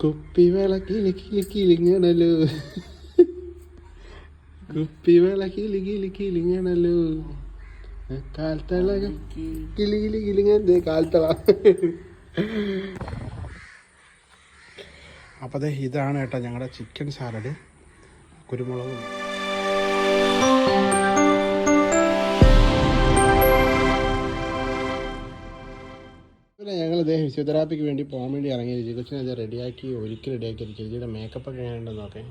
കുപ്പിവേള കിളി കിളി കിളിങ്ങണല്ലോ കുപ്പി കിളി കിളി കിളിങ്ങണല്ലോ കാൽത്തള കിളി കിളി കിളിങ്ങ കാൽത്തള. അപ്പോൾ ഇതാണ് കേട്ടോ ഞങ്ങളുടെ ചിക്കൻ സാലഡ്. കുരുമുളകും ഇതേ ഫിസിയോതെറാപ്പിക്ക് വേണ്ടി പോകാൻ വേണ്ടി ഇറങ്ങി കൊച്ചിനെ അത് റെഡിയാക്കി ഒരുക്കി റെഡിയാക്കി ചേച്ചിയുടെ മേക്കപ്പ് ഒക്കെ എങ്ങനെയുണ്ടെന്ന് നോക്കേ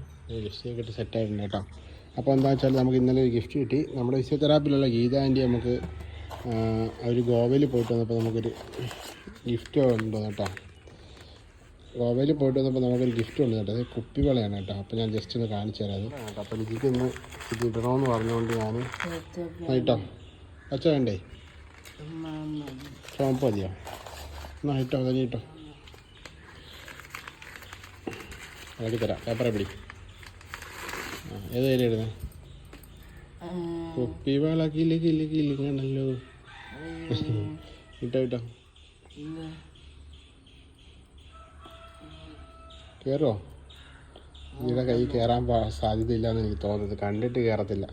ലിസ്റ്റ് ഇട്ട് സെറ്റ് ആയിട്ടുണ്ട് കേട്ടോ. അപ്പോൾ എന്താ വെച്ചാൽ നമുക്ക് ഇന്നലെ ഒരു ഗിഫ്റ്റ് കിട്ടി. നമ്മുടെ ഫിസിയോതെറാപ്പിയിലുള്ള ഗീത ആന്റി നമുക്ക് അവർ ഗോവയിൽ പോയിട്ട് വന്നപ്പോൾ നമുക്കൊരു ഗിഫ്റ്റ് ഉണ്ട് കേട്ടോ. ഗോവയിൽ പോയിട്ട് വന്നപ്പോൾ നമുക്കൊരു ഗിഫ്റ്റ് ഉണ്ട് കേട്ടോ. അത് കുപ്പിവളയാണ് കേട്ടോ. അപ്പോൾ ഞാൻ ജസ്റ്റ് ഒന്ന് കാണിച്ചു തരാം കേട്ടോ അപ്പോൾ ലിജിക്ക് ഇന്ന് ഇത് ഇടണമെന്ന് പറഞ്ഞുകൊണ്ട് ഞാൻ കേട്ടോ അച്ഛ വേണ്ടേ? ചോമ്പ് എന്നാ ഇട്ടോ തന്നെ തരാം പേപ്പറെ പിടി. ഏത് കയ്യിൽ ഇടുന്നേ? കുപ്പി വള കിളി കിളി കിളിങ്ങണല്ലോ ഇട്ടോ ഇട്ടോ. കയറുമോ ഇവിടെ കൈ കയറാൻ സാധ്യതയില്ലെന്ന് എനിക്ക് തോന്നുന്നത് കണ്ടിട്ട് കയറത്തില്ല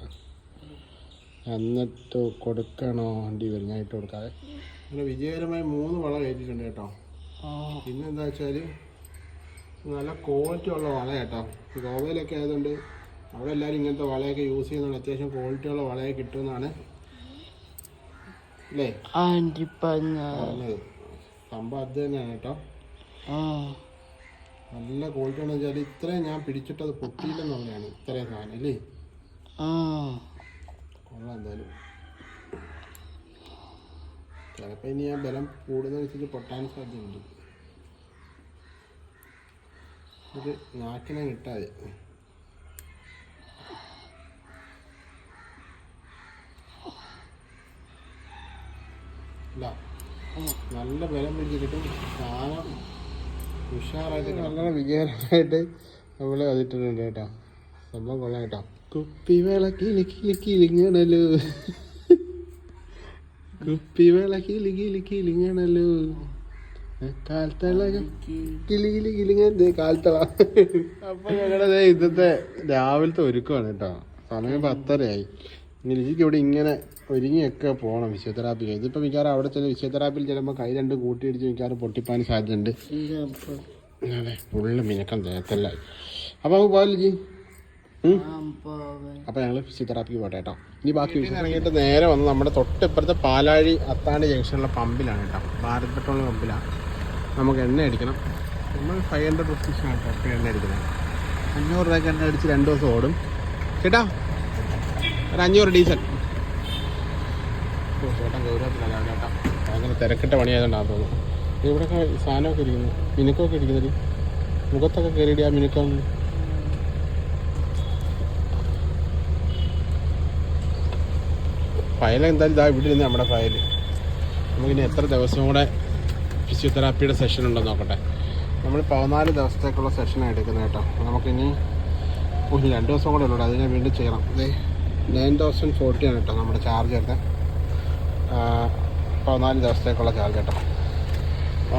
എന്നിട്ട് കൊടുക്കണോ? വണ്ടി വരും ഞാൻ കൊടുക്കാതെ അങ്ങനെ വിജയകരമായി മൂന്ന് വള കയറ്റിയിട്ടുണ്ട് കേട്ടോ. പിന്നെ എന്താ വെച്ചാൽ നല്ല ക്വാളിറ്റി ഉള്ള വള കേട്ടോ. ഗോവയിലൊക്കെ ആയതുകൊണ്ട് അവിടെ എല്ലാവരും ഇങ്ങനത്തെ വളയൊക്കെ യൂസ് ചെയ്യുന്നതാണ് അത്യാവശ്യം ക്വാളിറ്റി ഉള്ള വളയെ കിട്ടുമെന്നാണ്. അല്ലേ? പറഞ്ഞത് സംഭവം അത് തന്നെയാണ് കേട്ടോ. നല്ല ക്വാളിറ്റി ആണെന്ന് വെച്ചാൽ ഇത്രയും ഞാൻ പിടിച്ചിട്ടത് പൊട്ടിയില്ലെന്നുള്ളതാണ് ഇത്രയും സാധനം അല്ലേ കൊള്ളാം എന്തായാലും. ചിലപ്പോൾ ഇനി ആ ബലം കൂടുന്നതനുസരിച്ച് പൊട്ടാൻ സാധ്യതയുണ്ട്. ഒരു നാക്കിനെ കിട്ടാതെ. നല്ല ബലം പിടിച്ചിട്ടും സാധനം ഉഷാറായിട്ട് നല്ല വിജയകരമായിട്ട് നമ്മൾ അതിട്ടിട്ടുണ്ട് കേട്ടോ. സംഭവം കൊള്ളാം കേട്ടോ. കുപ്പി കിളി കിളി കിളിങ്ങണല്ലോ കുപ്പിവേള കിളി കിളി കിളിങ്ങണല്ലോ കാൽത്തള. കിളി കിളി കിളിങ്ങ കാൽത്തള അപ്പൊ ഞങ്ങളുടെ ഇന്നത്തെ രാവിലത്തെ ഒരുക്കമാണ് കേട്ടോ. സമയം പത്തരയായി. എനിക്ക് ഇവിടെ ഇങ്ങനെ ഒരുങ്ങിയൊക്കെ പോകണം ഫിസിയോതെറാപ്പി ഇതിപ്പോൾ മിക്കവാറും അവിടെ ചെന്ന് ഫിസിയോതെറാപ്പിയിൽ ചിലപ്പോൾ കൈ രണ്ട് കൂട്ടിയിടിച്ച് മിക്കവാറും പൊട്ടിപ്പാൻ സാധ്യതയുണ്ട്. അതെ ഫുള്ള് മിനക്കം തേത്തല്ല അപ്പോൾ നമുക്ക് പോയാലോ ജി? അപ്പോൾ ഞങ്ങൾ ഫിസിയോതെറാപ്പി പോട്ടെ കേട്ടോ. ഇനി ബാക്കി ഇറങ്ങിയിട്ട് നേരെ വന്ന് നമ്മുടെ തൊട്ടിപ്പുറത്തെ പാലാഴി അത്താണി ജംഗ്ഷനിലെ പമ്പിലാണ് കേട്ടോ. ഭാരത് പെട്രോൾ പമ്പിലാണ് നമുക്ക് എണ്ണ അടിക്കണം. നമ്മൾ ഫൈവ് ഹൺഡ്രഡ് റുപ്പീസാണ് കേട്ടോ എണ്ണ അടിക്കുന്നത്. അഞ്ഞൂറ് രൂപയ്ക്ക് എണ്ണ അടിച്ച് രണ്ട് ദിവസം ഓടും. കേട്ടോ? ഒരു അഞ്ഞൂറ് ഡീസൽ. ചേട്ടൻ ഗൗരവത്തിലല്ല ചേട്ടാ ഭയങ്കര തിരക്കിട്ട പണിയായതുകൊണ്ടാണ് തോന്നുന്നു. ഇവിടെയൊക്കെ സാധനമൊക്കെ ഇരിക്കുന്നു. മിനുക്കമൊക്കെ ഇരിക്കുന്നത് മുഖത്തൊക്കെ കയറിയിട്ട് ആ മിനുക്കം ഫയൽ എന്തായാലും ഇതാ ഇവിടെ ഇരുന്ന് നമ്മുടെ ഫയൽ നമുക്കിനി എത്ര ദിവസം കൂടെ ഫിസിയോതെറാപ്പിയുടെ സെഷൻ ഉണ്ടെന്ന് നോക്കട്ടെ. നമ്മൾ പതിനാല് ദിവസത്തേക്കുള്ള സെഷനാണ് എടുക്കുന്നത് കേട്ടോ. നമുക്കിനി ഒരു രണ്ട് ദിവസം കൂടെ ഉള്ളൂ അതിനെ വീണ്ടും ചെയ്യണം. ഇതേ നയൻ തൗസൻഡ് ഫോർട്ടി ആണ് കേട്ടോ നമ്മുടെ ചാർജ് വരുന്നത്. പതിനാല് ദിവസത്തേക്കുള്ള ചാർജ് കേട്ടോ.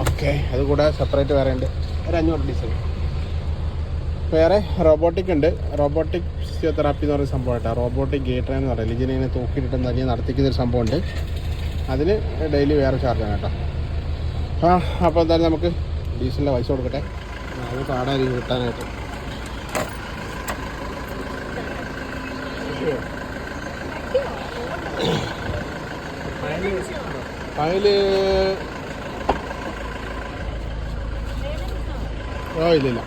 ഓക്കെ അതുകൂടെ സെപ്പറേറ്റ് വേറെ ഉണ്ട് ഒരു അഞ്ഞൂറ് ഡീസൽ വേറെ റോബോട്ടിക് ഉണ്ട്. റോബോട്ടിക് ഫിസിയോതെറാപ്പി എന്ന് പറയുന്ന സംഭവം കേട്ടോ റോബോട്ടിക് ഗേറ്റർ എന്ന് പറയുന്നത് ലിജിനെ തൂക്കിയിട്ട് തന്നെ നടത്തിക്കുന്ന ഒരു സംഭവമുണ്ട്. അതിന് ഡെയിലി വേറെ ചാർജാണ് കേട്ടോ. ആ അപ്പോൾ എന്തായാലും നമുക്ക് ഡീസലിന്റെ പൈസ കൊടുക്കട്ടെ. അത് പാടായിരിക്കും കിട്ടാനായിട്ട്. ഫയൽ ഓ ഇല്ലില്ല.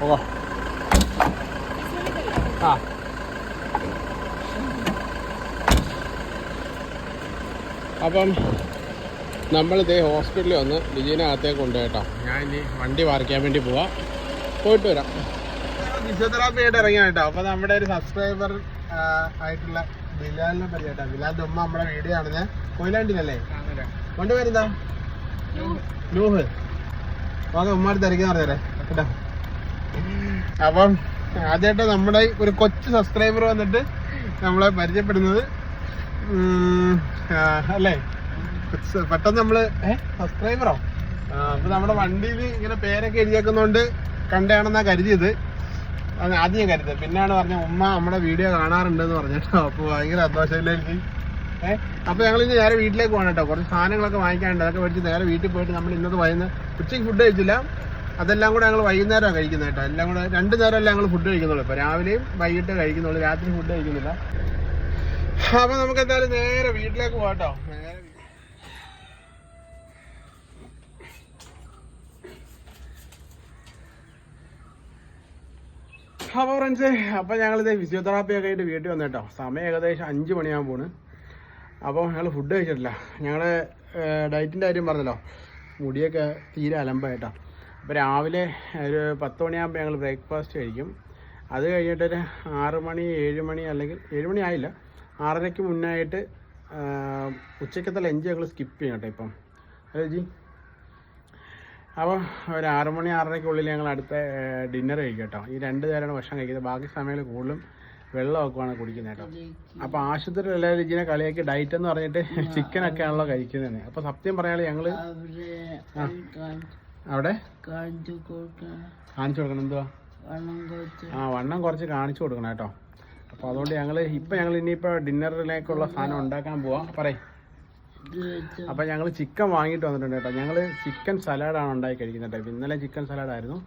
പോകാം ആ. അപ്പം നമ്മളിതേ ഹോസ്പിറ്റലിൽ വന്ന് ലിജീനെ അകത്തേക്ക് കൊണ്ട് കേട്ടോ. ഞാൻ ഇനി വണ്ടി പാർക്കാൻ വേണ്ടി പോവാം. പോയിട്ട് വരാം. ഫിസിയോതെറാപ്പി ആയിട്ട് ഇറങ്ങിയ കേട്ടോ. അപ്പോൾ നമ്മുടെ ഒരു സബ്സ്ക്രൈബർ ആയിട്ടുള്ള ബിലാലിനെ പറ്റി കേട്ടോ. ബിലാലിന്റെ ഉമ്മ നമ്മുടെ വീഡിയോ ആണെന്ന് കൊയിലാണ്ടിനല്ലേ വണ്ടി പേരെന്താ നൂഹ് ഉമ്മ അടുത്ത് തിരക്കുന്ന പറഞ്ഞേരെ കേട്ടോ. അപ്പം ആദ്യമായിട്ട് നമ്മുടെ ഒരു കൊച്ചു സബ്സ്ക്രൈബർ വന്നിട്ട് നമ്മളെ പരിചയപ്പെടുന്നത്. അല്ലേ? പെട്ടെന്ന് നമ്മൾ സബ്സ്ക്രൈബറോ അപ്പൊ നമ്മുടെ വണ്ടിയിൽ ഇങ്ങനെ പേരൊക്കെ എഴുതിയേക്കുന്നോണ്ട് കണ്ടാണെന്നാ കരുതിയത്. ആദ്യം ഞാൻ കരുതത് പിന്നെയാണ് പറഞ്ഞ ഉമ്മ നമ്മുടെ വീഡിയോ കാണാറുണ്ട് എന്ന് പറഞ്ഞിട്ടോ അപ്പൊ ഭയങ്കര സന്തോഷമില്ല എനിക്ക്? ഏഹ് അപ്പൊ ഞങ്ങൾ ഇന്ന് നേരെ വീട്ടിലേക്ക് പോകണം കേട്ടോ. കുറച്ച് സാധനങ്ങളൊക്കെ വാങ്ങിക്കാനുണ്ട്. അതൊക്കെ മേടിച്ച് നേരെ വീട്ടിൽ പോയിട്ട് നമ്മൾ ഇന്നത്തെ വൈകുന്നേരം ഉച്ചയ്ക്ക് ഫുഡ് കഴിച്ചില്ല. അതെല്ലാം കൂടെ ഞങ്ങൾ വൈകുന്നേരം കഴിക്കുന്നത് കേട്ടോ. എല്ലാം കൂടെ രണ്ട് നേരം അല്ല ഞങ്ങൾ ഫുഡ് കഴിക്കുന്നുള്ളൂ. ഇപ്പൊ രാവിലെയും വൈകിട്ട് കഴിക്കുന്നുള്ളൂ. രാത്രി ഫുഡ് കഴിക്കുന്നില്ല. അപ്പൊ നമുക്ക് എന്തായാലും നേരെ വീട്ടിലേക്ക് പോകട്ടോ നേരെ അപ്പോൾ ഫ്രണ്ട്സ് അപ്പോൾ ഞങ്ങളിത് ഫിസിയോതെറാപ്പി ഒക്കെ ആയിട്ട് വീട്ടിൽ വന്നേട്ടോ സമയം ഏകദേശം അഞ്ച് മണിയാകാൻ പോണ്. അപ്പോൾ ഞങ്ങൾ ഫുഡ് കഴിച്ചിട്ടില്ല. ഞങ്ങൾ ഡയറ്റിന്റെ കാര്യം പറഞ്ഞല്ലോ. മുടിയൊക്കെ തീരെ അലമ്പായിട്ടോ അപ്പോൾ രാവിലെ ഒരു പത്ത് മണിയാകുമ്പോൾ ഞങ്ങൾ ബ്രേക്ക്ഫാസ്റ്റ് കഴിക്കും. അത് കഴിഞ്ഞിട്ടൊരു ആറ് മണി ഏഴ് മണി അല്ലെങ്കിൽ ഏഴ് മണി ആയില്ല. ആറരയ്ക്ക് മുന്നായിട്ട് ആയിട്ട് ഉച്ചക്കത്തെ ലഞ്ച് ഞങ്ങൾ സ്കിപ്പ് ചെയ്യും കേട്ടോ ഇപ്പം. അല്ലേ ജി? അപ്പോൾ ഒരു ആറ് മണി ആറരയ്ക്കുള്ളിൽ ഞങ്ങൾ അടുത്ത ഡിന്നർ കഴിക്കും കേട്ടോ. ഈ രണ്ട് നേരമാണ് ഭക്ഷണം കഴിക്കുന്നത്. ബാക്കി സമയങ്ങളിൽ കൂടുതലും വെള്ളമൊക്കെയാണ് കുടിക്കുന്നത് കേട്ടോ. അപ്പോൾ ആശുപത്രി എല്ലാവരും ഇതിനെ കളിയാക്കി ഡയറ്റ് എന്ന് പറഞ്ഞിട്ട് ചിക്കനൊക്കെ ആണല്ലോ കഴിക്കുന്നത്. അപ്പോൾ സത്യം പറയാനുള്ള ഞങ്ങൾ അവിടെ? കാണിച്ചു കൊടുക്കണം കാണിച്ചു കൊടുക്കണം. എന്തുവാ? ആ വണ്ണം കുറച്ച് കാണിച്ചു കൊടുക്കണം കേട്ടോ. അപ്പോൾ അതുകൊണ്ട് ഞങ്ങൾ ഇപ്പം ഞങ്ങൾ ഇനിയിപ്പോൾ ഡിന്നറിലേക്കുള്ള സാധനം ഉണ്ടാക്കാൻ പോവാം. പറയ്. അപ്പൊ ഞങ്ങൾ ഞങ്ങൾ ചിക്കൻ വാങ്ങിയിട്ട് വന്നിട്ടുണ്ട് കേട്ടോ. ഞങ്ങൾ ചിക്കൻ സലാഡാണ് ഉണ്ടാക്കി കഴിക്കുന്നത് കേട്ടോ. ഇന്നലെ ചിക്കൻ സലാഡായിരുന്നു.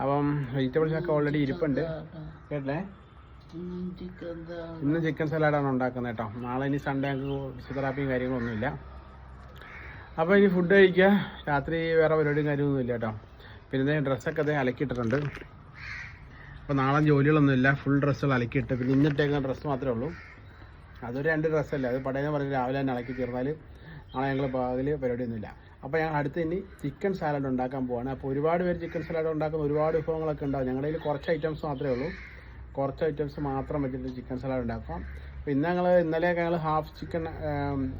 അപ്പം വെജിറ്റബിൾസ് ഒക്കെ ഓൾറെഡി ഇരിപ്പുണ്ട്. കേട്ടില്ലേ? ഇന്ന് ചിക്കൻ സലാഡാണ് ഉണ്ടാക്കുന്നത് കേട്ടോ. നാളെ ഇനി സൺഡേ ഞങ്ങൾക്ക് ഫിസിയോതെറാപ്പിയും കാര്യങ്ങളൊന്നുമില്ല അപ്പോൾ ഇനി ഫുഡ് കഴിക്കുക രാത്രി വേറെ പരിപാടിയും കാര്യമൊന്നും ഇല്ല കേട്ടോ. പിന്നെ ഡ്രസ്സൊക്കെ അതേ അലക്കിയിട്ടിട്ടുണ്ട്. അപ്പോൾ നാളെ ജോലികളൊന്നുമില്ല ഫുൾ ഡ്രസ്സുകൾ അലക്കിയിട്ട്. പിന്നെ ഇന്നിട്ടേക്കുന്ന ഡ്രസ്സ് മാത്രമേ ഉള്ളൂ. അതൊരു രണ്ട് ഡ്രസ്സല്ലേ അത് പടയെന്ന് പറഞ്ഞ് രാവിലെ തന്നെ അലക്കി തീർന്നാൽ നാളെ ഞങ്ങൾ പകൽ പരിപാടിയൊന്നുമില്ല അപ്പോൾ ഞങ്ങൾ അടുത്ത് ഇനി ചിക്കൻ സാലഡ് ഉണ്ടാക്കാൻ പോവാണ്. അപ്പോൾ ഒരുപാട് പേര് ചിക്കൻ സാലഡ് ഉണ്ടാക്കുന്ന ഒരുപാട് വിഭവങ്ങളൊക്കെ ഉണ്ടാവും. ഞങ്ങളുടെ കുറച്ച് ഐറ്റംസ് മാത്രമേ ഉള്ളൂ. കുറച്ച് ഐറ്റംസ് മാത്രം വെച്ചിട്ട് ചിക്കൻ സാലഡ് ഉണ്ടാക്കാം. ഇന്ന് ഞങ്ങൾ ഇന്നലെയൊക്കെ ഞങ്ങൾ ഹാഫ് ചിക്കൻ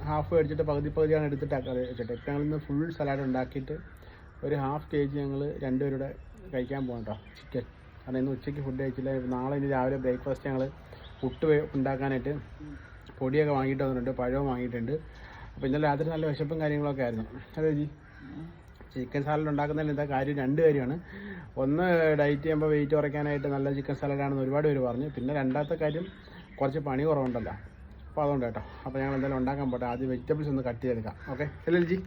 ഹാഫ് മേടിച്ചിട്ട് പകുതി പകുതിയാണ് എടുത്തിട്ട് വെച്ചിട്ട്. ഇപ്പം ഞങ്ങൾ ഇന്ന് ഫുൾ സലാഡ് ഉണ്ടാക്കിയിട്ട് ഒരു ഹാഫ് കെ ജി ഞങ്ങൾ രണ്ടുപേരുടെ കഴിക്കാൻ പോകണം കേട്ടോ ചിക്കൻ കാരണം ഇന്ന് ഉച്ചയ്ക്ക് ഫുഡ് കഴിച്ചില്ല. നാളെ ഇനി രാവിലെ ബ്രേക്ക്ഫാസ്റ്റ് ഞങ്ങൾ പുട്ട് ഉണ്ടാക്കാനായിട്ട് പൊടിയൊക്കെ വാങ്ങിയിട്ട് വന്നിട്ടുണ്ട് പഴവും വാങ്ങിയിട്ടുണ്ട്. അപ്പോൾ ഇന്നലെ രാത്രി നല്ല വിശപ്പും കാര്യങ്ങളൊക്കെ ആയിരുന്നു. അതെ ജി? ചിക്കൻ സാലഡ് ഉണ്ടാക്കുന്നതിൽ എന്താ കാര്യം? രണ്ട് കാര്യമാണ്. ഒന്ന് ഡയറ്റ് ചെയ്യുമ്പോൾ വെയിറ്റ് കുറയ്ക്കാനായിട്ട് നല്ല ചിക്കൻ സാലഡാണെന്ന് ഒരുപാട് പേര് പറഞ്ഞു. പിന്നെ രണ്ടാമത്തെ കാര്യം കുറച്ച് പണി കുറവുണ്ടല്ലോ. അപ്പോൾ അതുകൊണ്ട് കേട്ടോ. അപ്പോൾ ഞങ്ങൾ എന്തായാലും ഉണ്ടാക്കാൻ പോട്ടെ. ആദ്യം വെജിറ്റബിൾസ് ഒന്ന് കട്ട് ചെയ്തെടുക്കാം. ഓക്കെ അല്ലേ ലിജി?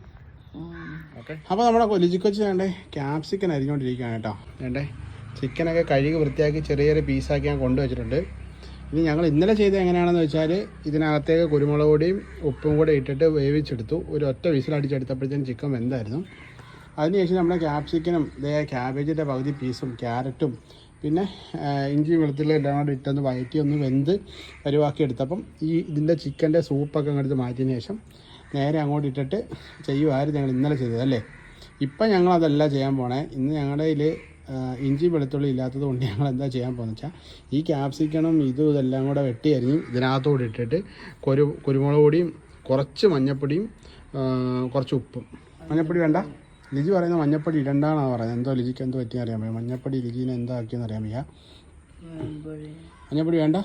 ഓക്കെ അപ്പോൾ നമ്മുടെ ലിജി കൊച്ച് വേണ്ടേ ക്യാപ്സിക്കൻ അരിഞ്ഞുകൊണ്ടിരിക്കുകയാണ് കേട്ടോ. വേണ്ടേ ചിക്കനൊക്കെ കഴുകി വൃത്തിയാക്കി ചെറിയ ചെറിയ പീസാക്കി ഞാൻ കൊണ്ടുവച്ചിട്ടുണ്ട് ഇനി ഞങ്ങൾ ഇന്നലെ ചെയ്ത് എങ്ങനെയാണെന്ന് വെച്ചാൽ ഇതിനകത്തേക്ക് കുരുമുളക് പൊടിയും ഉപ്പും കൂടെ ഇട്ടിട്ട് വേവിച്ചെടുത്തു. ഒരു ഒറ്റ വിസിലടിച്ചെടുത്തപ്പോഴത്തേനും ചിക്കൻ വെന്തായിരുന്നു. അതിനുശേഷം നമ്മുടെ ക്യാപ്സിക്കനും ഇതേ ക്യാബേജിന്റെ പകുതി പീസും ക്യാരറ്റും പിന്നെ ഇഞ്ചി വെളുത്തുള്ളി എല്ലാം കൂടെ ഇട്ടൊന്ന് വയറ്റി ഒന്ന് വെന്ത് പരുവാക്കി എടുത്തപ്പം ഈ ഇതിന്റെ ചിക്കന്റെ സൂപ്പൊക്കെ അങ്ങോട്ട് മാറ്റിയതിന് ശേഷം നേരെ അങ്ങോട്ട് ഇട്ടിട്ട് ചെയ്യുമായിരുന്നു ഞങ്ങൾ ഇന്നലെ ചെയ്തത് അല്ലേ? ഇപ്പം ഞങ്ങൾ അതല്ല ചെയ്യാൻ പോണേ. ഇന്ന് ഞങ്ങളുടെ കയ്യിൽ ഇഞ്ചി വെളുത്തുള്ളി ഇല്ലാത്തത് കൊണ്ട് ഞങ്ങൾ എന്താ ചെയ്യാൻ പോകുന്നത് വെച്ചാൽ ഈ ക്യാപ്സിക്കണം ഇതും ഇതെല്ലാം കൂടെ വെട്ടി അരിഞ്ഞ് ഇതിനകത്തോടെ ഇട്ടിട്ട് കുരു കുരുമുളക് പൊടിയും കുറച്ച് മഞ്ഞപ്പൊടിയും കുറച്ച് ഉപ്പും. മഞ്ഞപ്പൊടി വേണ്ട? ലിജി പറയുന്ന മഞ്ഞപ്പൊടി ഇടണ്ടാണെന്ന് പറയുന്നത്. എന്തോ ലിജിക്ക് എന്തോ പറ്റിയെന്ന് അറിയാൻ വയ്യ. മഞ്ഞപ്പൊടി ലിജിനെ എന്താ ആക്കിയെന്ന് അറിയാൻ വയ്യ. മഞ്ഞപ്പൊടി. വേണ്ട?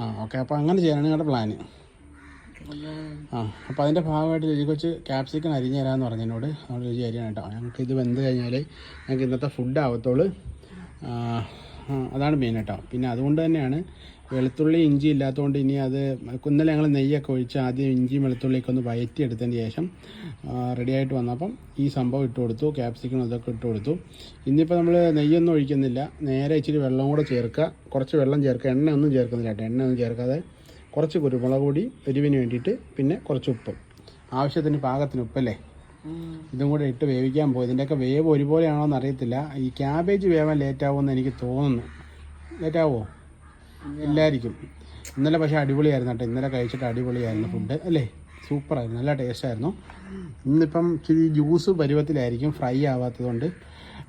ആ ഓക്കെ. അപ്പോൾ അങ്ങനെ ചെയ്യാനാണ് നിങ്ങളുടെ പ്ലാന്. ആ അപ്പോൾ അതിന്റെ ഭാഗമായിട്ട് രുചി കൊച്ച് ക്യാപ്സിക്കൻ അരിഞ്ഞ് തരാമെന്ന് പറഞ്ഞു എന്നോട്. അവിടെ രുചി അരിയാണ് കേട്ടോ. ഞങ്ങൾക്ക് ഇത് വെന്ത് കഴിഞ്ഞാൽ ഞങ്ങൾക്ക് ഇന്നത്തെ ഫുഡ് ആവത്തുള്ളൂ. അതാണ് മെയിൻ കേട്ടോ. പിന്നെ അതുകൊണ്ട് തന്നെയാണ് വെളുത്തുള്ളി ഇഞ്ചി ഇല്ലാത്തതുകൊണ്ട് ഇനി അത് കുന്നലെ ഞങ്ങൾ നെയ്യൊക്കെ ഒഴിച്ച് ആദ്യം ഇഞ്ചിയും വെളുത്തുള്ളിയൊക്കെ ഒന്ന് വയറ്റിയെടുത്തതിന് ശേഷം റെഡിയായിട്ട് വന്നപ്പം ഈ സംഭവം ഇട്ട് കൊടുത്തു ക്യാപ്സിക്കം അതൊക്കെ ഇട്ട് കൊടുത്തു. ഇന്നിപ്പോൾ നമ്മൾ നെയ്യൊന്നും ഒഴിക്കുന്നില്ല. നേരെ ഇച്ചിരി വെള്ളം കൂടെ ചേർക്കുക. കുറച്ച് വെള്ളം ചേർക്കുക. എണ്ണ ഒന്നും ചേർക്കുന്നില്ല കേട്ടോ. എണ്ണ ഒന്നും ചേർക്കാതെ കുറച്ച് കുരുമുളക് പൊടി എരിവിന് വേണ്ടിയിട്ട് പിന്നെ കുറച്ച് ഉപ്പ്. ആവശ്യത്തിന് പാകത്തിന് ഉപ്പല്ലേ? ഇതും കൂടെ ഇട്ട് വേവിക്കാൻ പോയി. ഇതിന്റെയൊക്കെ വേവ് ഒരുപോലെയാണോ എന്ന് അറിയത്തില്ല. ഈ ക്യാബേജ് വേവാൻ ലേറ്റ് ആവുമെന്ന് എനിക്ക് തോന്നുന്നു. ലേറ്റ് ആവുമോ ഇല്ലായിരിക്കും. ഇന്നലെ പക്ഷേ അടിപൊളിയായിരുന്നു കേട്ടോ. ഇന്നലെ കഴിച്ചിട്ട് അടിപൊളിയായിരുന്നു ഫുഡ് അല്ലേ? സൂപ്പറായിരുന്നു നല്ല ടേസ്റ്റായിരുന്നു ഇന്നിപ്പം ഇച്ചിരി ജ്യൂസ് പരുവത്തിലായിരിക്കും. ഫ്രൈ ആവാത്തതുകൊണ്ട്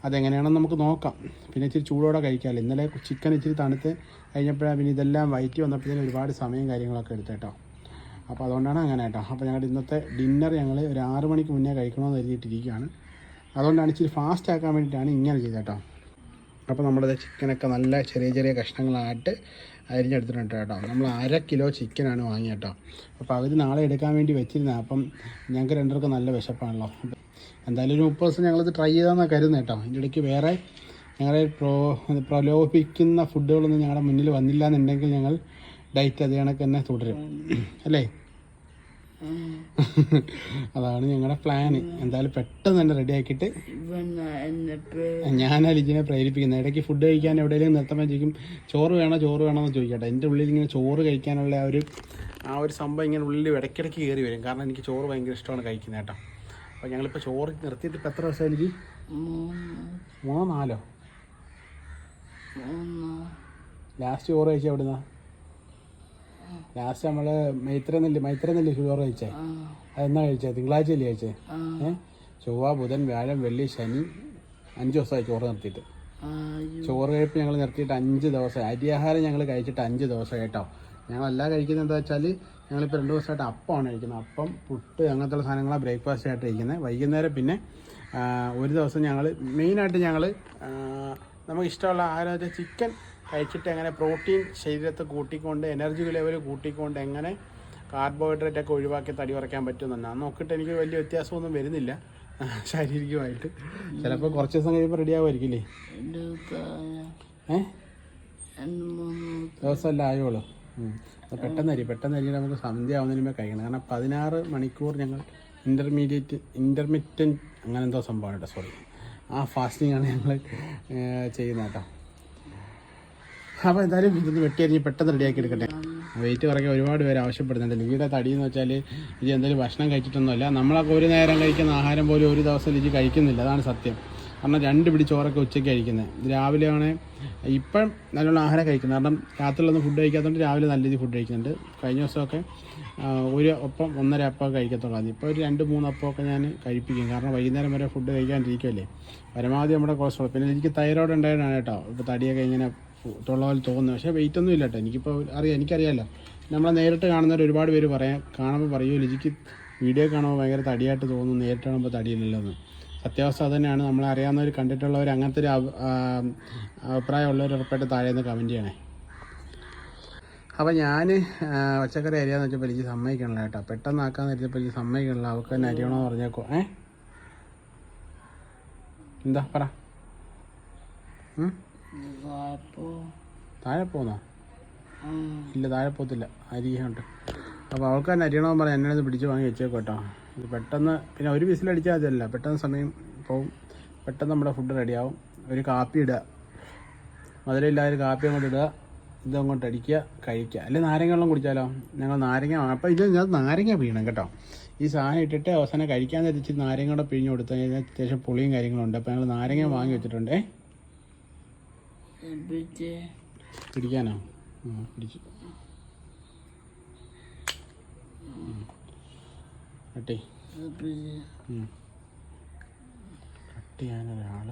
അതെങ്ങനെയാണെന്ന് നമുക്ക് നോക്കാം. പിന്നെ ഇച്ചിരി ചൂടോടെ കഴിക്കാമല്ലോ ഇന്നലെ ചിക്കൻ ഇച്ചിരി തണുത്ത് കഴിഞ്ഞപ്പോഴാണ് പിന്നെ ഇതെല്ലാം വയറ്റി വന്നപ്പോഴത്തേനും ഒരുപാട് സമയം കാര്യങ്ങളൊക്കെ എടുത്തു കേട്ടോ. അപ്പോൾ അതുകൊണ്ടാണ് അങ്ങനെ കേട്ടോ. അപ്പോൾ ഞങ്ങളുടെ ഇന്നത്തെ ഡിന്നർ ഞങ്ങൾ ഒരു ആറ് മണിക്ക് മുന്നേ കഴിക്കണമെന്ന് കരുതിയിട്ടിരിക്കുകയാണ്. അതുകൊണ്ടാണ് ഇച്ചിരി ഫാസ്റ്റ് ആക്കാൻ വേണ്ടിയിട്ടാണ് ഇങ്ങനെ ചെയ്തത് കേട്ടോ. അപ്പോൾ നമ്മളത് ചിക്കനൊക്കെ നല്ല ചെറിയ ചെറിയ കഷ്ണങ്ങളായിട്ട് അരിഞ്ഞെടുത്തിട്ടുണ്ട് കേട്ടോ. നമ്മൾ അര കിലോ ചിക്കനാണ് വാങ്ങിയത് കേട്ടോ അപ്പോൾ പകുതി നാളെ എടുക്കാൻ വേണ്ടി വെച്ചിരുന്നത്. അപ്പം ഞങ്ങൾക്ക് രണ്ടുപേർക്കും നല്ല വിശപ്പാണല്ലോ. എന്തായാലും ഒരു മുപ്പത് ദിവസം ഞങ്ങളിത് ട്രൈ ചെയ്താന്നാണ് കരുതുന്നത് കേട്ടോ. അതിന്റെ ഇടയ്ക്ക് വേറെ ഞങ്ങളെ പ്രോ പ്രലോഭിക്കുന്ന ഫുഡുകളൊന്നും ഞങ്ങളുടെ മുന്നിൽ വന്നില്ല എന്നുണ്ടെങ്കിൽ ഞങ്ങൾ ഡയറ്റ് അത് കണക്ക് തന്നെ തുടരും. അല്ലേ? അതാണ് ഞങ്ങളുടെ പ്ലാൻ എന്തായാലും പെട്ടെന്ന് തന്നെ റെഡി ആക്കിയിട്ട് ഞാൻ അലിജിനെ പ്രേരിപ്പിക്കുന്നത് ഇടയ്ക്ക് ഫുഡ് കഴിക്കാൻ എവിടെയെങ്കിലും നിർത്തുമ്പോൾ ചോദിക്കും. ചോറ് വേണോ? ചോറ് വേണോ എന്ന് ചോദിക്കട്ടെ എന്റെ ഉള്ളിൽ ഇങ്ങനെ ചോറ് കഴിക്കാനുള്ള ആ ഒരു ആ ഒരു സംഭവം ഇങ്ങനെ ഉള്ളിൽ ഇടയ്ക്കിടയ്ക്ക് കയറി വരും. കാരണം എനിക്ക് ചോറ് ഭയങ്കര ഇഷ്ടമാണ് കഴിക്കുന്നത് കേട്ടോ. അപ്പോൾ ഞങ്ങളിപ്പോൾ ചോറ് നിർത്തിയിട്ട് ഇപ്പോൾ എത്ര ദിവസം എനിക്ക് മൂന്ന്. മൂന്നോ നാലോ? ലാസ്റ്റ് ചോറ് കഴിച്ചാൽ എവിടുന്ന? ലാസ്റ്റ് നമ്മൾ മൈത്ര നെല്ല് മൈത്ര നെല്ല് ഷുഗർ കഴിച്ചേ അതെന്നാ കഴിച്ചേ? തിങ്കളാഴ്ച അല്ലേ കഴിച്ചേ? ഏഹ് ചൊവ്വ ബുധൻ വ്യാഴം വെള്ളി ശനി അഞ്ച് ദിവസമായി ചോറ് നിർത്തിയിട്ട്. ചോറ് കഴിപ്പ് ഞങ്ങൾ നിർത്തിയിട്ട് അഞ്ച് ദിവസം അരിയാഹാരം ഞങ്ങൾ കഴിച്ചിട്ട് അഞ്ച് ദിവസം കേട്ടോ. ഞങ്ങളെല്ലാം കഴിക്കുന്നത് എന്താ വെച്ചാൽ ഞങ്ങളിപ്പോൾ രണ്ട് ദിവസമായിട്ട് അപ്പമാണ് കഴിക്കുന്നത്. അപ്പം പുട്ട് അങ്ങനത്തെ സാധനങ്ങളാണ് ബ്രേക്ക്ഫാസ്റ്റ് ആയിട്ട് കഴിക്കുന്നത്. വൈകുന്നേരം പിന്നെ ഒരു ദിവസം ഞങ്ങൾ മെയിനായിട്ട് ഞങ്ങൾ നമുക്ക് ഇഷ്ടമുള്ള ആഹാരം ചിക്കൻ കഴിച്ചിട്ട് എങ്ങനെ പ്രോട്ടീൻ ശരീരത്തെ കൂട്ടിക്കൊണ്ട് എനർജി ലെവൽ കൂട്ടിക്കൊണ്ട് എങ്ങനെ കാർബോഹൈഡ്രേറ്റ് ഒക്കെ ഒഴിവാക്കി തടി കുറയ്ക്കാൻ പറ്റുമെന്നാണ്. ഞാൻ നോക്കിയിട്ട് എനിക്ക് വലിയ വ്യത്യാസമൊന്നും വരുന്നില്ല. ശാരീരികമായിട്ട്. ചിലപ്പോൾ കുറച്ച് ദിവസം കഴിയുമ്പോൾ റെഡി ആവുമായിരിക്കില്ലേ? ഏഹ്? ദിവസമല്ല ആയോളൂ അപ്പോൾ പെട്ടെന്ന് അരി പെട്ടെന്ന് അരി നമുക്ക് സന്ധ്യ ആവുന്നതിന് മുമ്പേ കഴിക്കണം. കാരണം പതിനാറ് മണിക്കൂർ ഞങ്ങൾ ഇന്റർമീഡിയറ്റ് ഇന്റർമിറ്റന്റ് അങ്ങനെ എന്തോ സംഭവമാണ് കേട്ടോ സോറി ആ ഫാസ്റ്റിംഗ് ആണ് ഞങ്ങൾ ചെയ്യുന്നത് കേട്ടോ. അപ്പോൾ എന്തായാലും ഇതൊന്ന് വെട്ടിയരിഞ്ഞ് പെട്ടെന്ന് റെഡിയാക്കി എടുക്കട്ടെ. വെയിറ്റ് കുറയ്ക്കാൻ ഒരുപാട് പേര് ആവശ്യപ്പെടുന്നുണ്ട്. ലിജിയുടെ തടി എന്ന് വെച്ചാൽ ലിജി എന്തെങ്കിലും ഭക്ഷണം കഴിച്ചിട്ടൊന്നുമല്ല. നമ്മളൊക്കെ ഒരു നേരം കഴിക്കുന്ന ആഹാരം പോലും ഒരു ദിവസം ലിജി കഴിക്കുന്നില്ല. അതാണ് സത്യം. കാരണം രണ്ട് പിടി ചോറൊക്കെ ഉച്ചയ്ക്ക് കഴിക്കുന്നത് രാവിലെ ആണ് ഇപ്പം നല്ലോണം ആഹാരം കഴിക്കുന്നത്. കാരണം രാത്രിയിലൊന്നും ഫുഡ് കഴിക്കാത്തതുകൊണ്ട് രാവിലെ നല്ല രീതിയിൽ ഫുഡ് കഴിക്കുന്നുണ്ട്. കഴിഞ്ഞ ദിവസമൊക്കെ ഒരു ഒപ്പം ഒന്നര അപ്പം കഴിക്കത്തുള്ളൂ അത് ഇപ്പോൾ ഒരു രണ്ട് മൂന്ന് അപ്പമൊക്കെ ഞാൻ കഴിപ്പിക്കും. കാരണം വൈകുന്നേരം വരെ ഫുഡ് കഴിക്കാണ്ടിരിക്കുമല്ലേ പരമാവധി നമ്മുടെ കൊളസ്ട്രോൾ പിന്നെ എനിക്ക് തൈറോയ്ഡ് ഉണ്ടായതാണ് കേട്ടോ. ഇപ്പോൾ തടിയൊക്കെ ഇങ്ങനെ തൊള്ള പോലെ തോന്നുന്നു. പക്ഷേ വെയിറ്റ് ഒന്നും ഇല്ല കേട്ടോ. എനിക്കിപ്പോൾ അറിയാം എനിക്കറിയാമല്ലോ നമ്മളെ നേരിട്ട് കാണുന്നവർ ഒരുപാട് പേര് പറയാം കാണുമ്പോൾ പറയൂ ലിജിക്ക് വീഡിയോ കാണുമ്പോൾ ഭയങ്കര തടിയായിട്ട് തോന്നുന്നു നേരിട്ട് കാണുമ്പോൾ തടിയില്ലല്ലോ എന്ന് സത്യാവസ്ഥ തന്നെയാണ്. നമ്മളെ അറിയാവുന്നവർ കണ്ടിട്ടുള്ളവർ അങ്ങനത്തെ ഒരു അഭിപ്രായമുള്ളവർ ഉറപ്പായിട്ട് താഴെ നിന്ന് കമന്റ് ചെയ്യണേ അപ്പോൾ ഞാൻ പച്ചക്കറി അരിയാന്ന് വെച്ചപ്പോൾ എനിക്ക് സമ്മതിക്കണില്ല കേട്ടോ. പെട്ടെന്ന് ആക്കാന്ന് വെച്ചപ്പോൾ എനിക്ക് സമ്മതിക്കണില്ല. അവൾക്ക് തന്നെ അരിയണമെന്ന് പറഞ്ഞേക്കോ. ഏ? എന്താ പറ? താഴെ പോന്നോ? ഇല്ല താഴെ പോത്തില്ല അരിയുണ്ട് അപ്പോൾ അവൾക്ക് തന്നെ അരിയണമെന്ന് പറഞ്ഞ് എന്നെ ഒന്ന് പിടിച്ച് വാങ്ങി വെച്ചേക്കോ കേട്ടോ. ഇത് പെട്ടെന്ന് പിന്നെ ഒരു വിസിലടിച്ചാൽ അതല്ല പെട്ടെന്ന് സമയം പോവും. പെട്ടെന്ന് നമ്മുടെ ഫുഡ് റെഡിയാവും. ഒരു കാപ്പി ഇടുക. മധുരമില്ലാതെ ഒരു കാപ്പി അങ്ങോട്ട് ഇടുക. ഇത് അങ്ങോട്ട് അടിക്കുക കഴിക്കുക. അല്ലെങ്കിൽ നാരങ്ങ വെള്ളം കുടിച്ചാലോ? ഞങ്ങൾ നാരങ്ങ അപ്പോൾ ഇത് ഞാൻ നാരങ്ങ പിഴിയണം കേട്ടോ. ഈ സാധനം ഇട്ടിട്ട് അവസാനം കഴിക്കാൻ തിരിച്ച് നാരങ്ങ കൂടെ പിഴിഞ്ഞ് കൊടുത്തു കഴിഞ്ഞാൽ അത്യാവശ്യം പുളിയും കാര്യങ്ങളും ഉണ്ട്. അപ്പോൾ ഞങ്ങൾ നാരങ്ങ വാങ്ങി വെച്ചിട്ടുണ്ടേ. പിടിക്കാനോ? പിടിച്ചു. കട്ടി. പിടിക്കാൻ ഒരാൾ.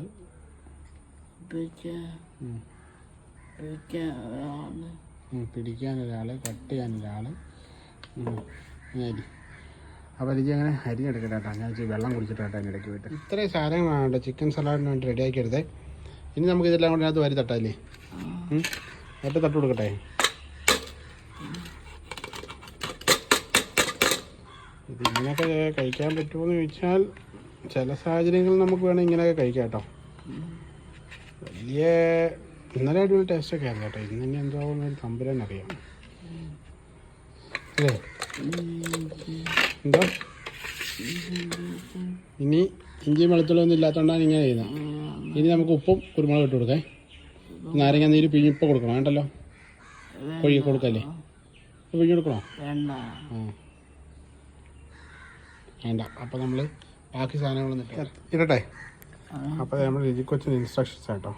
ഉം, പിടിക്കാനൊരാൾ കട്ട്. ഇനി അരി. അപ്പോൾ എനിക്ക് അങ്ങനെ അരി എടുക്കട്ടെ കേട്ടോ. ഞാൻ വെള്ളം കുടിച്ചിട്ട് കേട്ടോ അതിന്റെ ഇടയ്ക്ക് പോയിട്ട്. ഇത്രയും സാധനങ്ങളാണ് കേട്ടോ. ചിക്കൻ സലാഡിന് വേണ്ടി റെഡിയാക്കി എടുത്തേ ഇനി നമുക്ക് ഇതെല്ലാം കൂടി അതിനകത്ത് വരി തട്ടാല്ലേ നേരത്തെ തട്ട് കൊടുക്കട്ടെ? ഇത് ഇങ്ങനെയൊക്കെ കഴിക്കാൻ പറ്റുമോ എന്ന് ചോദിച്ചാൽ ചില സാഹചര്യങ്ങളിൽ നമുക്ക് വേണമെങ്കിൽ ഇങ്ങനെയൊക്കെ കഴിക്കാം കേട്ടോ. വലിയ ഇന്നലെ അടിപൊളി ടേസ്റ്റ് ഒക്കെ ആയിരുന്നു കേട്ടോ. ഇന്ന് തന്നെ എന്തോ ഒരു തമ്പുരാൻ അറിയാം. അല്ലേ? എന്തോ? ഇനി ഇഞ്ചിയും വെളുത്തുള്ളൊന്നും ഇല്ലാത്തതുകൊണ്ടാണ് ഇങ്ങനെ ചെയ്യുന്നത്. ഇനി നമുക്ക് ഉപ്പും കുരുമുളകും ഇട്ട് കൊടുക്കേ നാരങ്ങ നീര് പിഴിഞ്ഞിപ്പോൾ കൊടുക്കണം. വേണ്ടല്ലോ? കൊഴി കൊടുക്കല്ലേ? ഇപ്പൊ പിഴിഞ്ഞ് കൊടുക്കണോ? വേണ്ട. ആ. വേണ്ട. അപ്പോൾ നമ്മൾ ബാക്കി സാധനങ്ങളൊന്നും ഇട്ട് ഇടട്ടെ. അപ്പോൾ നമ്മൾ രുചിക്കൊച്ചിന് ഇൻസ്ട്രക്ഷൻസ് കേട്ടോ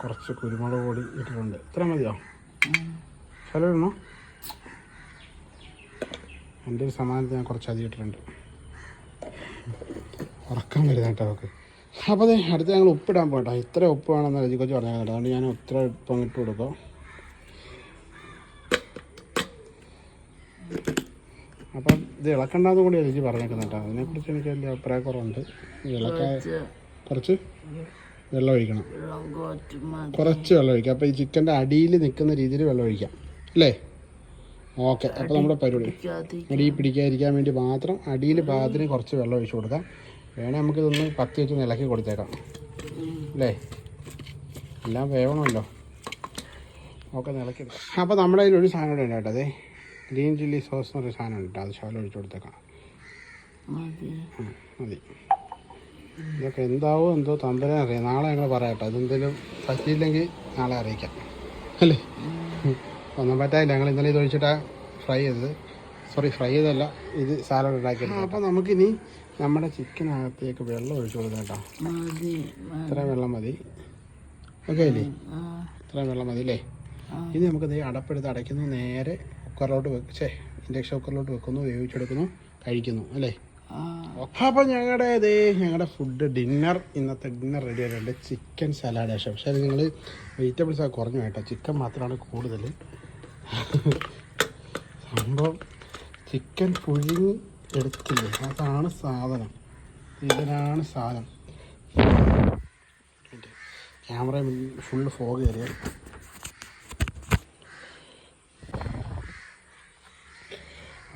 കുറച്ച് കുരുമുളക് പൊടി ഇട്ടിട്ടുണ്ട്. ഇത്ര മതിയോ? ചിലവിടണോ? ഇടണോ എന്റെ ഒരു സമാനത്തിൽ ഞാൻ കുറച്ച് അധികം ഇട്ടിട്ടുണ്ട് ഉറക്കം വരുന്ന കേട്ടോ അവൾക്ക്. അപ്പോൾ അത് അടുത്ത് ഞങ്ങൾ ഉപ്പിടാൻ പോകട്ടെ. ഇത്ര ഉപ്പ് വേണമെന്ന് രുചിക്കൊച്ച് പറഞ്ഞാൽ കേട്ടോ. അതുകൊണ്ട് ഞാൻ ഇത്ര ഉപ്പം ഇട്ട് കൊടുക്കും. അപ്പം ഇത് ഇളക്കണ്ടെന്ന് കൂടി രുചി പറഞ്ഞേക്കുന്നത് കേട്ടോ. അതിനെക്കുറിച്ച് എനിക്ക് വലിയ അഭിപ്രായക്കുറവുണ്ട് കുറവുണ്ട്. ഇളക്കാൻ കുറച്ച്. വെള്ളം ഒഴിക്കണം. കുറച്ച് വെള്ളം ഒഴിക്കാം. അപ്പോൾ ഈ ചിക്കന്റെ അടിയിൽ നിൽക്കുന്ന രീതിയിൽ വെള്ളം ഒഴിക്കാം. അല്ലേ? ഓക്കെ. അപ്പോൾ നമ്മുടെ പരിപാടി. അടിയിൽ അടി പിടിക്കാതിരിക്കാൻ വേണ്ടി മാത്രം അടിയിൽ പാകത്തിന് കുറച്ച് വെള്ളം ഒഴിച്ചു കൊടുക്കാം. വേണേ നമുക്കിതൊന്ന് കത്തി വെച്ച് ഇളക്കി കൊടുത്തേക്കാം. അല്ലേ? എല്ലാം വേവണമല്ലോ. ഒക്കെ എടുക്കാം. അപ്പോൾ നമ്മുടെ കയ്യിൽ ഒരു സാധനം ഉണ്ട് കേട്ടോ അതെ. ഗ്രീൻ ചില്ലി സോസ് എന്നൊരു സാധനം ഉണ്ട് കേട്ടോ അത് ശകലം ഒഴിച്ചു കൊടുത്തേക്കാം. മതി. ഇതൊക്കെ എന്താവോ എന്തോ തമ്പരാൻ അറിയാം. നാളെ ഞങ്ങൾ പറയാം കേട്ടോ അതെന്തെങ്കിലും പറ്റിയില്ലെങ്കിൽ നാളെ അറിയിക്കാം. അല്ലേ. ഒന്നും പറ്റായില്ല ഞങ്ങൾ ഇന്നലെ ഇത് ഒഴിച്ചിട്ടാണ് ഫ്രൈ ചെയ്തത്. സോറി ഫ്രൈ ചെയ്തല്ല ഇത് സാലഡ് ഉണ്ടാക്കിയത് അപ്പോൾ നമുക്കിനി നമ്മുടെ ചിക്കനകത്തേക്ക് വെള്ളം ഒഴിച്ചു കൊടുക്കാം കേട്ടോ. ഇത്ര വെള്ളം മതി. ഓക്കെ അല്ലേ? ഇത്ര വെള്ളം മതി അല്ലേ? ആ. ഇനി നമുക്ക് ദേ അടപ്പെടുത്ത് അടയ്ക്കുന്നു. നേരെ കുക്കറിലോട്ട് വെച്ചേ ഇൻഡക്ഷൻ കുക്കറിലോട്ട് വെക്കുന്നു വേവിച്ചെടുക്കുന്നു കഴിക്കുന്നു അല്ലേ? അപ്പം അപ്പോൾ ഞങ്ങളുടെ ഇതേ ഞങ്ങളുടെ ഫുഡ് ഡിന്നർ ഇന്നത്തെ ഡിന്നർ റെഡി ആയിട്ടുണ്ട്. ചിക്കൻ സലാഡ് ശേഷം പക്ഷേ നിങ്ങൾ വെജിറ്റബിൾസ് ഒക്കെ കുറഞ്ഞു കേട്ടോ. ചിക്കൻ മാത്രമാണ് കൂടുതൽ സംഭവം ചിക്കൻ പുഴുങ്ങി എടുത്തില്ലേ അതാണ് സാധനം. ഇതിനാണ് സാധനം. ക്യാമറ ഫുള്ള് ഫോഗ് കയറിയ.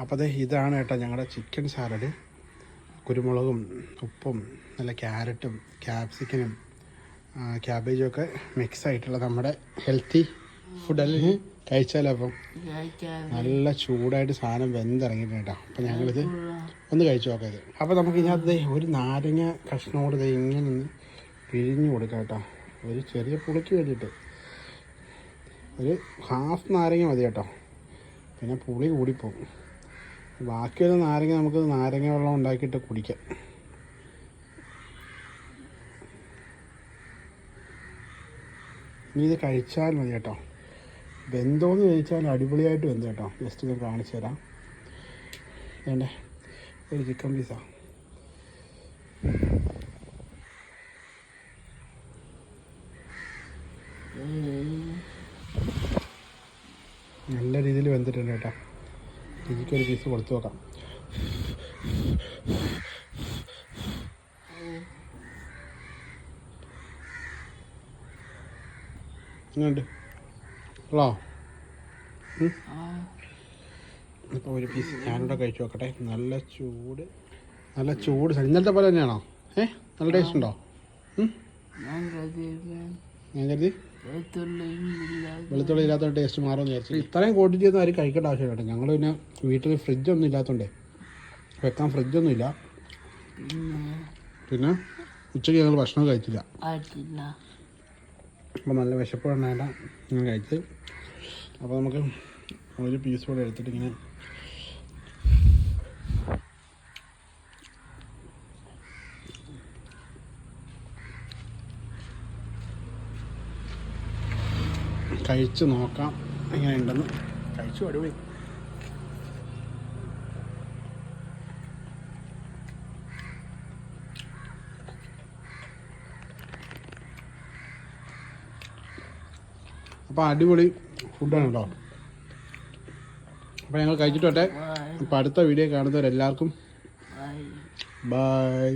അപ്പോൾ അതെ ഇതാണ് കേട്ടോ ഞങ്ങളുടെ ചിക്കൻ സാലഡ്. കുരുമുളകും ഉപ്പും നല്ല ക്യാരറ്റും ക്യാപ്സിക്കനും ക്യാബേജും ഒക്കെ മിക്സ് ആയിട്ടുള്ള നമ്മുടെ ഹെൽത്തി ഫുഡല്ലേ? കഴിച്ചാലോ അപ്പം? നല്ല ചൂടായിട്ട് സാധനം വെന്തിറങ്ങിയിട്ടുണ്ട് കേട്ടോ. അപ്പം ഞങ്ങളിത് ഒന്ന് കഴിച്ചു നോക്കാം ഇത്. അപ്പോൾ നമുക്ക് ഇതിനകത്ത് ഒരു നാരങ്ങ കഷ്ണോട് ഇത് ഇങ്ങനെ ഒന്ന് പിഴിഞ്ഞു കൊടുക്കാം കേട്ടോ. ഒരു ചെറിയ പുളിക്ക് വേണ്ടിയിട്ട്. ഒരു ഹാഫ് നാരങ്ങ മതി കേട്ടോ. പിന്നെ പുളി കൂടിപ്പോകും ബാക്കിയുള്ള നാരങ്ങ നമുക്ക് നാരങ്ങ വെള്ളം ഉണ്ടാക്കിയിട്ട് കുടിക്കാം. ഇനി ഇത് കഴിച്ചാൽ മതി കേട്ടോ. വെന്തോന്ന് ചോദിച്ചാൽ അടിപൊളിയായിട്ട് വെന്ത് കേട്ടോ. ജസ്റ്റ് ഞാൻ കാണിച്ചു തരാം. വേണ്ടേ? ഒരു ചിക്കൻ പീസാ നല്ല രീതിയിൽ വെന്തിട്ടുണ്ട് കേട്ടോ. എനിക്കൊരു പീസ് കൊടുത്തു നോക്കാം. ഇങ്ങോട്ട് ഉള്ളോ ആ ഇപ്പോൾ ഒരു പീസ് ഞാനിവിടെ കഴിച്ചു നോക്കട്ടെ. നല്ല ചൂട്. നല്ല ചൂട് ഇന്നലത്തെ പോലെ തന്നെയാണോ? ഏ? നല്ല ടേസ്റ്റ് ഉണ്ടോ? ഞാൻ കരുതി വെളുത്തുള്ളി ഇല്ലാത്ത ടേസ്റ്റ് മാറുമെന്ന് വിചാരിച്ചു ഇത്രയും ക്വാണ്ടിറ്റി ഒന്നും ആരും കഴിക്കേണ്ട ആവശ്യമില്ല കേട്ടോ. ഞങ്ങൾ പിന്നെ വീട്ടിൽ ഫ്രിഡ്ജൊന്നും ഇല്ലാത്തതുകൊണ്ടേ വെക്കാൻ ഫ്രിഡ്ജൊന്നും ഇല്ല. പിന്നെ ഉച്ചയ്ക്ക് ഞങ്ങൾ ഭക്ഷണം കഴിച്ചില്ല. അപ്പോൾ നല്ല വിശപ്പ് ഞാൻ കഴിച്ച്. അപ്പോൾ നമുക്ക് ഒരു പീസ് കൂടെ എടുത്തിട്ട് ഇങ്ങനെ കഴിച്ച് നോക്കാം. എങ്ങനെയുണ്ടെന്ന്. കഴിച്ചു അടിപൊളി. അപ്പോൾ അടിപൊളി ഫുഡാണ് കേട്ടോ അപ്പോൾ ഞങ്ങൾ കഴിച്ചിട്ട് വട്ടെ ബൈ അപ്പോൾ അടുത്ത വീഡിയോ കാണുന്നവരെല്ലാവർക്കും ബൈ